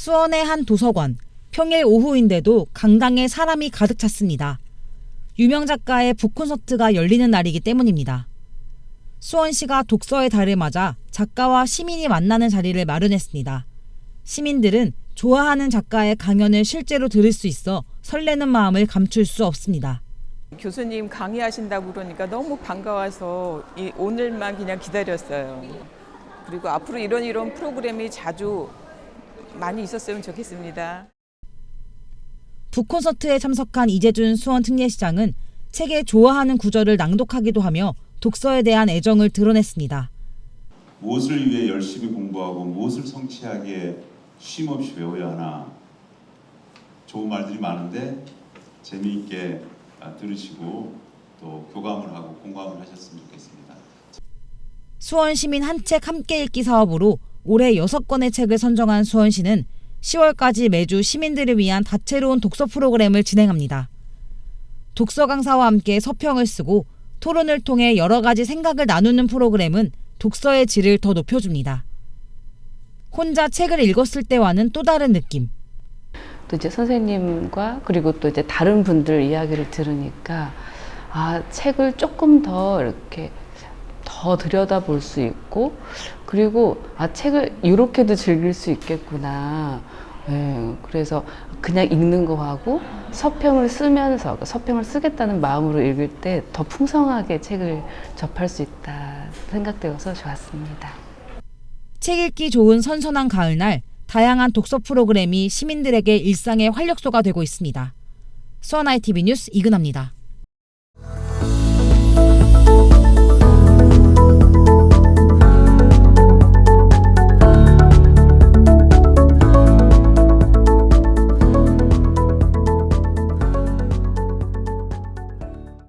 수원의 한 도서관. 평일 오후인데도 강당에 사람이 가득 찼습니다. 유명 작가의 북콘서트가 열리는 날이기 때문입니다. 수원시가 독서의 달을 맞아 작가와 시민이 만나는 자리를 마련했습니다. 시민들은 좋아하는 작가의 강연을 실제로 들을 수 있어 설레는 마음을 감출 수 없습니다. 교수님 강의하신다고 그러니까 너무 반가워서 이 오늘만 그냥 기다렸어요. 그리고 앞으로 이런 이런 프로그램이 자주 많이 있었으면 좋겠습니다. 북콘서트에 참석한 이재준 수원 특례시장은 책의 좋아하는 구절을 낭독하기도 하며 독서에 대한 애정을 드러냈습니다. 무엇을 위해 열심히 공부하고 무엇을 성취하기에 쉼없이 외워야 하나 좋은 말들이 많은데 재미있게 아, 들으시고 또 교감을 하고 공감을 하셨으면 좋겠습니다. 수원 시민 한 책 함께 읽기 사업으로 올해 6권의 책을 선정한 수원시는 10월까지 매주 시민들을 위한 다채로운 독서 프로그램을 진행합니다. 독서 강사와 함께 서평을 쓰고 토론을 통해 여러 가지 생각을 나누는 프로그램은 독서의 질을 더 높여줍니다. 혼자 책을 읽었을 때와는 또 다른 느낌. 또 이제 선생님과 그리고 또 이제 다른 분들 이야기를 들으니까 아 책을 조금 더 이렇게 더 들여다 볼 수 있고 그리고 아 책을 이렇게도 즐길 수 있겠구나. 예, 그래서 그냥 읽는 거하고 서평을 쓰면서 그러니까 서평을 쓰겠다는 마음으로 읽을 때 더 풍성하게 책을 접할 수 있다 생각되어서 좋았습니다. 책 읽기 좋은 선선한 가을날 다양한 독서 프로그램이 시민들에게 일상의 활력소가 되고 있습니다. 수원 ITV 뉴스 이근합니다.